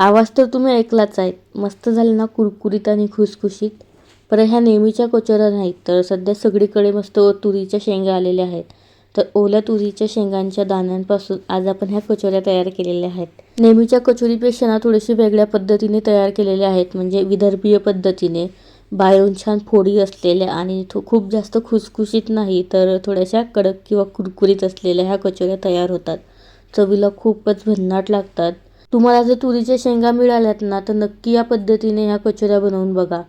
आवाज तर तुम्ही ऐकलाच आहे. मस्त झाले ना कुरकुरीत आणि खुसखुशीत. पर ह्या नेहमीच्या कचोऱ्या नाहीत तर सध्या सगळीकडे मस्त तुरीच्या शेंगा आलेल्या आहेत. तर ओल्या तुरीच्या शेंगांच्या दाण्यांपासून आज आपण ह्या कचोऱ्या तयार केलेल्या आहेत. नेहमीच्या कचोरीपेक्षा ना थोडीशी वेगळ्या पद्धतीने तयार केलेल्या आहेत म्हणजे विदर्भीय पद्धतीने. बाहेरून छान फोडी असलेल्या आणि थो खूप जास्त खुसखुशीत नाही तर थोड्याशा कडक किंवा कुरकुरीत असलेल्या ह्या कचोऱ्या तयार होतात. चवीला खूपच भन्नाट लागतात. तुम्हाला जर तुरीच्या शेंगा मिळाल्यात ना तर नक्की या पद्धतीने ह्या कचोऱ्या बनवून बघा.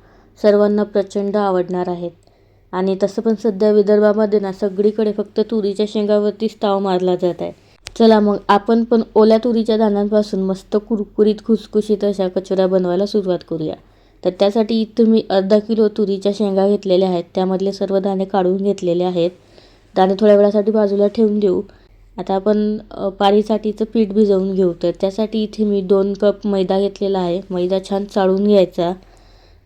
सर्वांना प्रचंड आवडणार आहेत. आणि तसं पण सध्या विदर्भामध्ये ना सगळीकडे फक्त तुरीच्या शेंगावरतीच ताव मारला जात आहे. चला मग आपण पण ओल्या तुरीच्या धान्यांपासून मस्त कुरकुरीत खुसखुशीत अशा कचोऱ्या बनवायला सुरुवात करूया. तर त्यासाठी इथं मी अर्धा किलो तुरीच्या शेंगा घेतलेल्या आहेत. त्यामधले सर्व दाणे काढून घेतलेले आहेत. दाणे थोड्या वेळासाठी बाजूला ठेवून देऊ. आता आपण पारीसाठीचं पीठ भिजवून घेऊ. तर त्यासाठी इथे मी दोन कप मैदा घेतलेला आहे. मैदा छान चाळून घ्यायचा.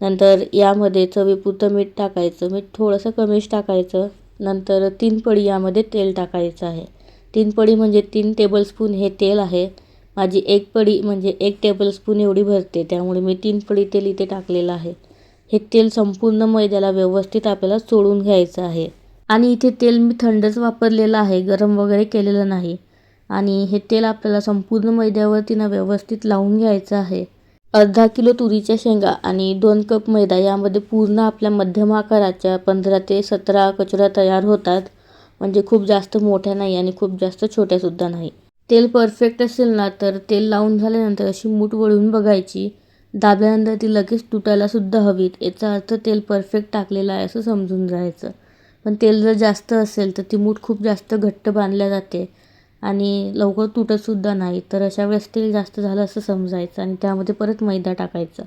नंतर यामध्ये चवीपुरतं मीठ टाकायचं. मीठ थोडंसं कमीच टाकायचं. नंतर तीन पडी यामध्ये तेल टाकायचं आहे. तीन पडी म्हणजे तीन टेबलस्पून हे तेल आहे. माझी एक पडी म्हणजे एक टेबलस्पून एवढी भरते. त्यामुळे मी तीन पडी तेल इथे टाकलेलं आहे. हे तेल संपूर्ण मैद्याला व्यवस्थित आपल्याला चोळून घ्यायचं आहे. आणि इथे तेल मी थंडच वापरलेलं आहे गरम वगैरे केलेलं नाही. आणि हे तेल आपल्याला संपूर्ण मैद्यावरती ना व्यवस्थित लावून घ्यायचं आहे. अर्धा किलो तुरीच्या शेंगा आणि दोन कप मैदा यामध्ये पूर्ण आपल्या मध्यम आकाराच्या पंधरा ते सतरा कचोऱ्या तयार होतात. म्हणजे खूप जास्त मोठ्या नाही आणि खूप जास्त छोट्यासुद्धा नाही. तेल परफेक्ट असेल ना तर तेल लावून झाल्यानंतर अशी मूठ वळून बघायची. दाबल्यानंतर ती लगेच तुटायलासुद्धा हवीत. याचा अर्थ तेल परफेक्ट टाकलेलं आहे असं समजून जायचं. पण तेल जर जास्त असेल तर ती मूठ खूप जास्त घट्ट बांधल्या जाते आणि लवकर तुटतसुद्धा नाही. तर अशा वेळेस तेल जास्त झालं असं समजायचं आणि त्यामध्ये परत मैदा टाकायचा.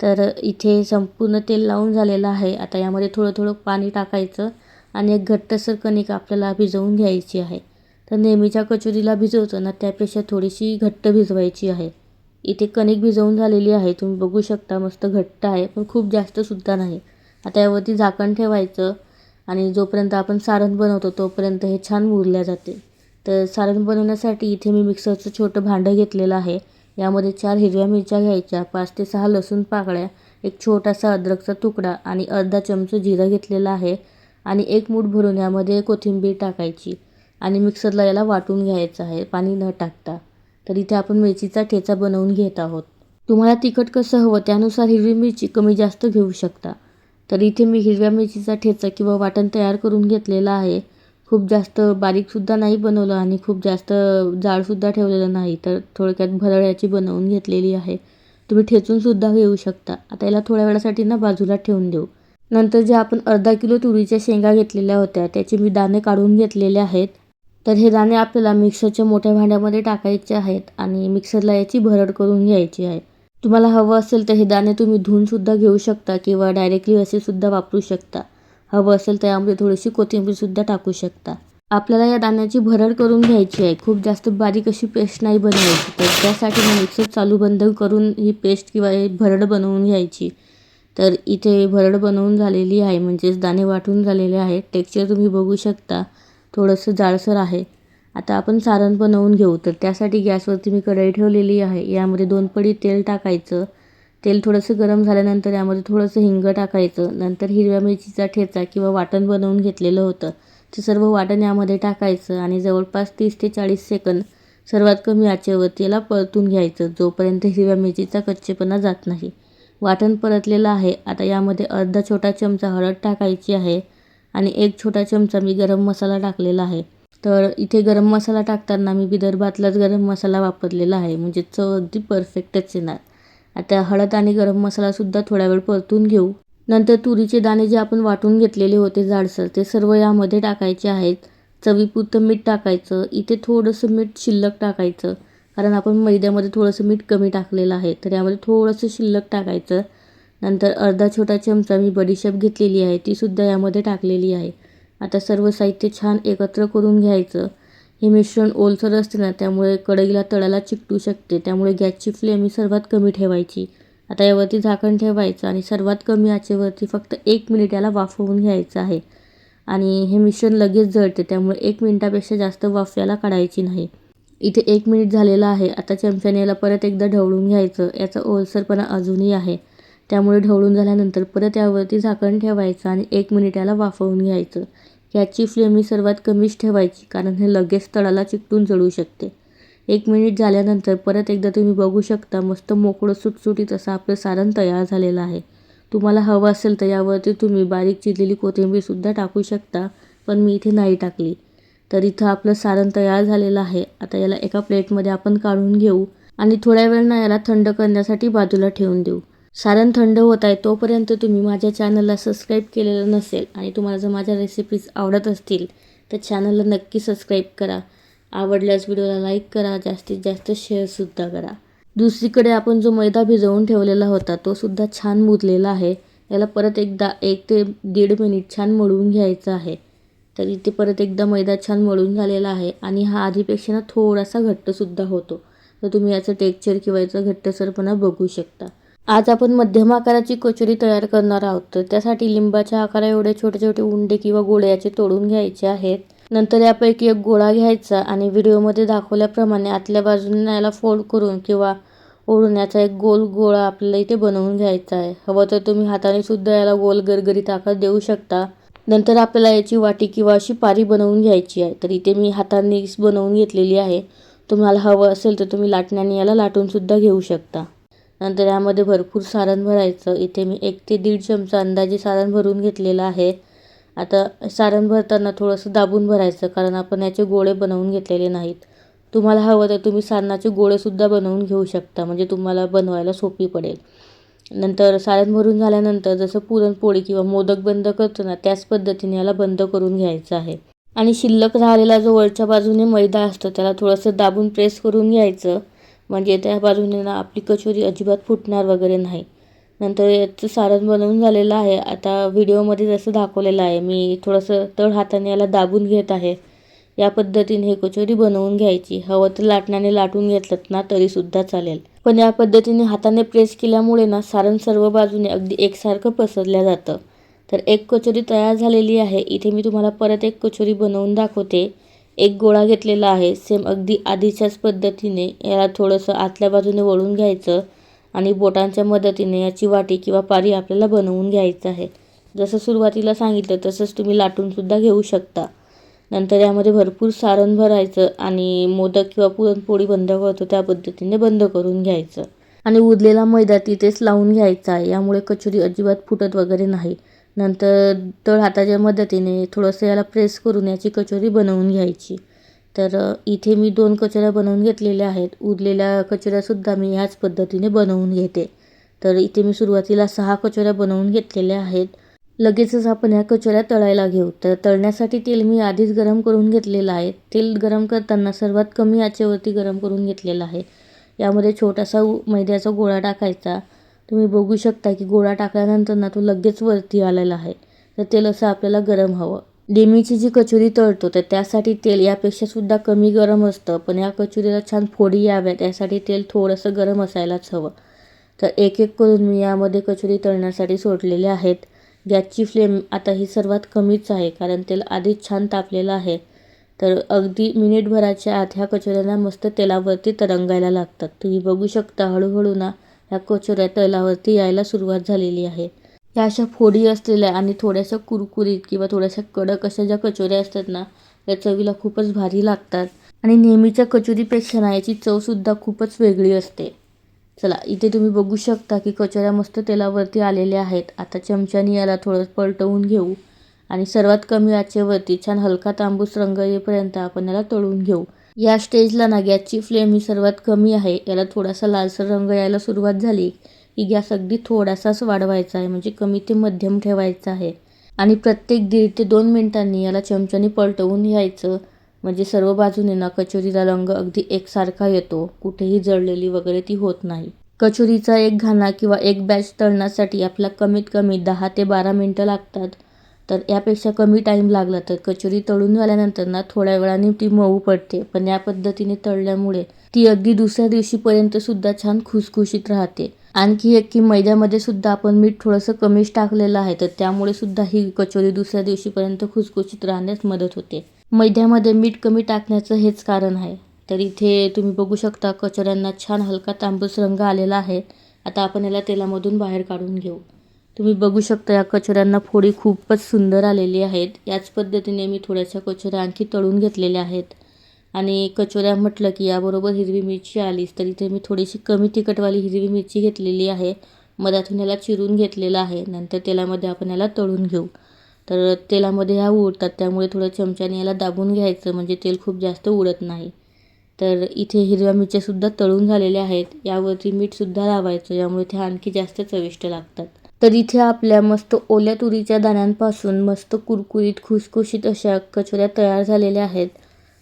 तर इथे संपूर्ण तेल लावून झालेलं आहे. आता यामध्ये थोडं थोडं पाणी टाकायचं आणि एक घट्टसर कणिक आपल्याला भिजवून घ्यायची आहे. तर नेहमीच्या कचोरीला भिजवतो ना त्यापेक्षा थोडीशी घट्ट भिजवायची आहे. इथे कणिक भिजवून झालेली आहे. तुम्ही बघू शकता मस्त घट्ट आहे पण खूप जास्तसुद्धा नाही. आता यावरती झाकण ठेवायचं. आणि जोपर्यंत आपण सारण बनवतो तोपर्यंत हे छान मुरल्या जाते. तर सारण बनवण्यासाठी इथे मी मिक्सरचं छोटं भांडं घेतलेलं आहे. यामध्ये चार हिरव्या मिरच्या घ्यायच्या पाच ते सहा लसूण पाकळ्या एक छोटासा अद्रकचा तुकडा आणि अर्धा चमचा जिरं घेतलेलं आहे आणि एक मूठ भरून यामध्ये कोथिंबीर टाकायची आणि मिक्सरला याला वाटून घ्यायचं आहे पाणी न टाकता. तर इथे आपण मिरचीचा ठेचा बनवून घेत आहोत. तुम्हाला तिखट कसं हवं त्यानुसार हिरवी मिरची कमी जास्त घेऊ शकता. तर इथे मी हिरव्या मिरचीचा ठेचा किंवा वाटण तयार करून घेतलेला आहे. खूप जास्त बारीकसुद्धा नाही बनवलं आणि खूप जास्त जाडसुद्धा ठेवलेलं नाही. तर थोडक्यात भरड्याची बनवून घेतलेली आहे. तुम्ही ठेचूनसुद्धा घेऊ शकता. आता याला थोड्या वेळासाठी ना बाजूला ठेवून देऊ. नंतर जे आपण अर्धा किलो तुरीच्या शेंगा घेतलेल्या होत्या त्याचे मी दाणे काढून घेतलेले आहेत. तर हे दाणे आपल्याला मिक्सरच्या मोठ्या भांड्यामध्ये टाकायचे आहेत आणि मिक्सरला याची भरड करून घ्यायची आहे. तुम्हाला हवं असेल तर हे दाणे तुम्ही धुवूनसुद्धा घेऊ शकता किंवा डायरेक्टली असेसुद्धा वापरू शकता. हवं असेल तर यामध्ये थोडीशी कोथिंबीरसुद्धा टाकू शकता. आपल्याला या दाण्याची भरड करून घ्यायची आहे. खूप जास्त बारीक अशी पेस्ट नाही बनवायची. तर त्यासाठी मी मिक्सर चालू बंद करून ही पेस्ट किंवा भरड बनवून घ्यायची. तर इथे भरड बनवून झालेली आहे. म्हणजेच दाणे वाटून झालेले आहेत टेक्स्चर तुम्ही बघू शकता. थोडंसं जाडसर आहे. आता आपण सारण बनवून घेऊ. तर त्यासाठी गॅसवरती मी कढई ठेवलेली आहे. यामध्ये दोन पडी तेल टाकायचं. तेल थोडंसं गरम झाल्यानंतर यामध्ये थोडंसं हिंग टाकायचं. नंतर हिरव्या मिरचीचा ठेचा किंवा वाटण बनवून घेतलेलं होतं. ते सर्व वाटण यामध्ये टाकायचं आणि जवळपास तीस ते चाळीस सेकंद सर्वात कमी आचेवरती याला परतून घ्यायचं. जोपर्यंत हिरव्या मिरचीचा कच्चेपणा जात नाही. वाटण परतलेलं आहे. आता यामध्ये अर्धा छोटा चमचा हळद टाकायची आहे आणि एक छोटा चमचा मी गरम मसाला टाकलेला आहे. तर इथे गरम मसाला टाकताना मी विदर्भातलाच गरम मसाला वापरलेला आहे. म्हणजे चव अगदी परफेक्टच येणार. आता हळद आणि गरम मसालासुद्धा थोडा वेळ परतून घेऊ. नंतर तुरीचे दाणे जे आपण वाटून घेतलेले होते जाडसर ते सर्व यामध्ये टाकायचे आहेत. चवीपुरतं मीठ टाकायचं. इथे थोडंसं मीठ शिल्लक टाकायचं. कारण आपण मैद्यामध्ये थोडंसं मीठ कमी टाकलेलं आहे. तर यामध्ये थोडंसं शिल्लक टाकायचं. नंतर अर्धा छोटा चमचा मी बडीशेप घेतलेली आहे. तीसुद्धा यामध्ये टाकलेली आहे. आता सर्व साहित्य छान एकत्र करून घ्यायचं. हे मिश्रण ओलसर असते ना त्यामुळे कढईला तळाला चिकटू शकते. त्यामुळे गॅसची फ्लेम ही सर्वात कमी ठेवायची. आता यावरती झाकण ठेवायचं आणि सर्वात कमी आचेवरती फक्त एक मिनिट याला वाफवून घ्यायचं आहे. आणि हे मिश्रण लगेच जळते त्यामुळे एक मिनिटापेक्षा जास्त वाफ याला काढायची नाही. इथे एक मिनिट झालेला आहे. आता चमच्याने याला परत एकदा ढवळून घ्यायचं. याचा ओलसरपणा अजूनही आहे. त्यामुळे ढवळून झाल्यानंतर परत यावरती झाकण ठेवायचं आणि एक मिनिट याला वाफवून घ्यायचं. याची फ्लेम ही सर्वात कमीच ठेवायची कारण हे लगेच तळाला चिकटून जळू शकते. एक मिनिट झाल्यानंतर परत एकदा तुम्ही बघू शकता मस्त मोकळं सुटसुटीत असं आपलं सारण तयार झालेलं आहे. तुम्हाला हवं असेल तर यावरती तुम्ही बारीक चिरलेली कोथिंबीरसुद्धा टाकू शकता पण मी इथे नाही टाकली. तर इथं आपलं सारण तयार झालेलं आहे. आता याला एका प्लेटमध्ये आपण काढून घेऊ आणि थोड्या वेळ ना याला थंड करण्यासाठी बाजूला ठेवून देऊ. सारण थंड होत आहे तोपर्यंत तुम्ही माझ्या चॅनलला सबस्क्राईब केलेलं नसेल आणि तुम्हाला जर माझ्या रेसिपीज आवडत असतील तर चॅनलला नक्की सबस्क्राईब करा. आवडल्यास व्हिडिओला लाईक करा जास्तीत जास्त शेअरसुद्धा करा. दुसरीकडे आपण जो मैदा भिजवून ठेवलेला होता तो सुद्धा छान मुरलेला आहे. याला परत एकदा एक ते दीड मिनिट छान मळून घ्यायचं आहे. तर इथे परत एकदा मैदा छान मळून झालेला आहे आणि हा आधीपेक्षा ना थोडासा घट्टसुद्धा होतो. तर तुम्ही याचं टेक्स्चर किंवा याचा घट्टसरपणा बघू शकता. आज आपण मध्यम आकाराची कचोरी तयार करणार आहोत. तर त्यासाठी लिंबाच्या आकारा एवढे छोटे छोटे उंडे किंवा गोळे याचे तोडून घ्यायचे आहेत. नंतर यापैकी एक गोळा घ्यायचा आणि व्हिडिओमध्ये दाखवल्याप्रमाणे आतल्या बाजूने याला फोल्ड करून किंवा ओढून याचा एक गोल गोळा आपल्याला इथे बनवून घ्यायचा आहे. हवं तर तुम्ही हाताने सुद्धा याला गोल गरगरीत आकार देऊ शकता. नंतर आपल्याला याची वाटी किंवा अशी पारी बनवून घ्यायची आहे. तर इथे मी हाताने बनवून घेतलेली आहे. तुम्हाला हवं असेल तर तुम्ही लाटण्याने याला लाटूनसुद्धा घेऊ शकता. नंतर यामध्ये भरपूर सारण भरायचं. इथे मी एक ते दीड चमचा अंदाजे सारण भरून घेतलेलं आहे. आता सारण भरताना थोडंसं दाबून भरायचं कारण आपण याचे गोळे बनवून घेतलेले नाहीत. तुम्हाला हवं तर तुम्ही सारणाचे गोळेसुद्धा बनवून घेऊ शकता म्हणजे तुम्हाला बनवायला सोपी पडेल. नंतर सारण भरून झाल्यानंतर जसं पुरणपोळी किंवा मोदक बंद करतो ना त्याच पद्धतीने याला बंद करून घ्यायचं आहे. आणि शिल्लक राहिलेला जो वरच्या बाजूने मैदा असतो त्याला थोडंसं दाबून प्रेस करून घ्यायचं. म्हणजे त्या बाजूने ना आपली कचोरी अजिबात फुटणार वगैरे नाही. नंतर याचं सारण बनवून झालेलं आहे. आता व्हिडिओमध्ये जसं दाखवलेलं आहे मी थोडंसं तळ हाताने याला दाबून घेत आहे. या पद्धतीने हे कचोरी बनवून घ्यायची. हवं तर लाटण्याने लाटून घेतलं ना तरीसुद्धा चालेल. पण या पद्धतीने हाताने प्रेस केल्यामुळे ना सारण सर्व बाजूने अगदी एकसारखं पसरल्या जातं. तर एक कचोरी तयार झालेली आहे. इथे मी तुम्हाला परत एक कचोरी बनवून दाखवते. एक गोळा घेतलेला आहे. सेम अगदी आधीच्याच पद्धतीने याला थोडंसं आतल्या बाजूने वळून घ्यायचं आणि बोटांच्या मदतीने याची वाटी किंवा पारी आपल्याला बनवून घ्यायचं आहे. जसं सुरुवातीला सांगितलं तसंच तुम्ही लाटूनसुद्धा घेऊ शकता. नंतर यामध्ये भरपूर सारण भरायचं आणि मोदक किंवा पुरणपोळी बंद करतो त्या पद्धतीने बंद करून घ्यायचं. आणि उरलेला मैदा तिथेच लावून घ्यायचा आहे. यामुळे कचोरी अजिबात फुटत वगैरे नाही. नंतर तळ हाताच्या मदतीने थोडंसं याला प्रेस करून याची कचोरी बनवून घ्यायची. तर इथे मी दोन कचोऱ्या बनवून घेतलेल्या आहेत. उरलेल्या कचोऱ्यासुद्धा मी ह्याच पद्धतीने बनवून घेते. तर इथे मी सुरुवातीला सहा कचोऱ्या बनवून घेतलेल्या आहेत. लगेचच आपण ह्या कचोऱ्या तळायला घेऊ. तर तळण्यासाठी तेल मी आधीच गरम करून घेतलेलं आहे. तेल गरम करताना सर्वात कमी आचेवरती गरम करून घेतलेलं आहे. यामध्ये छोटासा मैद्याचा गोळा टाकायचा. तुम्ही बघू शकता की गोळा टाकल्यानंतर ना तो लगेच वरती आलेला आहे. तर तेल असं आपल्याला गरम हवं. डेमीची जी कचोरी तळतो तर त्यासाठी तेल यापेक्षा सुद्धा कमी गरम असतं. पण या कचोरीला छान फोडी याव्यात यासाठी तेल थोडंसं गरम असायलाच हवं. तर एक एक करून मी यामध्ये कचोरी तळण्यासाठी सोडलेले आहेत. गॅसची फ्लेम आता ही सर्वात कमीच आहे कारण तेल आधीच छान तापलेलं आहे. तर अगदी मिनिटभराच्या आत ह्या कचोऱ्यांना मस्त तेलावरती तरंगायला लागतात. तुम्ही बघू शकता हळूहळू ना ह्या कचोऱ्या तैलावरती यायला सुरुवात झालेली आहे. ह्या अशा फोडी असलेल्या आणि थोड्याशा कुरकुरीत किंवा थोड्याशा कडक अशा ज्या कचोऱ्या असतात ना त्या चवीला खूपच भारी लागतात. आणि नेहमीच्या कचोरीपेक्षा ना याची चवसुद्धा खूपच वेगळी असते. चला इथे तुम्ही बघू शकता की कचोऱ्या मस्त तेलावरती आलेल्या आहेत. आता चमच्याने याला थोडं पलटवून घेऊ. आणि सर्वात कमी आचेवरती छान हलका तांबूस रंग येईपर्यंत आपण याला तळून घेऊ. या स्टेजला ना गॅसची फ्लेम ही सर्वात कमी आहे. याला थोडासा लालसर रंग यायला सुरुवात झाली की गॅस अगदी थोडासाच वाढवायचा आहे म्हणजे कमी ते मध्यम ठेवायचा आहे. आणि प्रत्येक दीड ते दोन मिनिटांनी याला चमच्याने पलटवून घ्यायचं म्हणजे सर्व बाजूने ना कचोरीचा रंग अगदी एकसारखा येतो कुठेही जळलेली वगैरे ती होत नाही. कचोरीचा एक घाना किंवा एक बॅच तळण्यासाठी आपला कमीत कमी दहा ते बारा मिनटं लागतात. तर यापेक्षा कमी टाईम लागला तर कचोरी तळून झाल्यानंतर ना थोड्या वेळाने ती मऊ पडते. पण या पद्धतीने तळल्यामुळे ती अगदी दुसऱ्या दिवशीपर्यंत सुद्धा छान खुसखुशीत राहते. आणखी एक की मैद्यामध्ये सुद्धा आपण मीठ थोडंसं कमीच टाकलेलं आहे तर त्यामुळे सुद्धा ही कचोरी दुसऱ्या दिवशीपर्यंत खुसखुशीत राहण्यास मदत होते. मैद्यामध्ये मीठ कमी टाकण्याचं हेच कारण आहे. तर इथे तुम्ही बघू शकता कचोऱ्यांना छान हलका तांबूस रंग आलेला आहे. आता आपण याला तेलामधून बाहेर काढून घेऊ. तुम्ही बघू शकता या कचोऱ्यांना फोडी खूपच सुंदर आलेली आहेत. याच पद्धतीने मी थोड्याशा कचोऱ्या आणखी तळून घेतलेल्या आहेत. आणि कचोऱ्या म्हटलं की याबरोबर हिरवी मिरची आलीच तर इथे मी थोडीशी कमी तिखटवाली हिरवी मिरची घेतलेली आहे. मधातून याला चिरून घेतलेलं आहे. नंतर तेलामध्ये आपण याला तळून घेऊ. तर तेलामध्ये ह्या उडतात. त्यामुळे थोडं चमच्याने याला दाबून घ्यायचं. म्हणजे तेल खूप जास्त उडत नाही. तर इथे हिरव्या मिरच्यासुद्धा तळून झालेल्या आहेत. यावरती मीठसुद्धा लावायचं. यामुळे ते आणखी जास्त चविष्ट लागतात. तर इथे आपल्या मस्त ओल्या तुरीच्या दाण्यांपासून मस्त कुरकुरीत खुसखुशीत अशा कचोऱ्या तयार झालेल्या आहेत.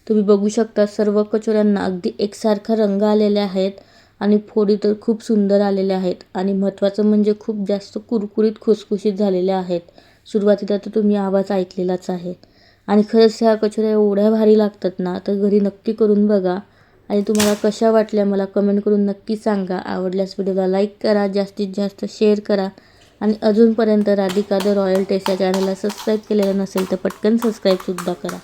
तुम्ही बघू शकता सर्व कचोऱ्यांना अगदी एकसारखा रंग आलेले आहेत आणि फोडी तर खूप सुंदर आलेल्या आहेत आणि महत्त्वाचं म्हणजे खूप जास्त कुरकुरीत खुसखुशीत झालेल्या आहेत. सुरुवातीला तर तुम्ही आवाज ऐकलेलाच आहे. आणि खरंच ह्या कचोऱ्या एवढ्या भारी लागतात ना तर घरी नक्की करून बघा. आणि तुम्हाला कशा वाटल्या मला कमेंट करून नक्की सांगा. आवडल्यास व्हिडिओला लाईक करा जास्तीत जास्त शेअर करा. आणि अजूनपर्यंत राधिका द रॉयल टेस्ट या चॅनलला सबस्क्राईब केलेलं नसेल तर पटकन सबस्क्राईबसुद्धा करा.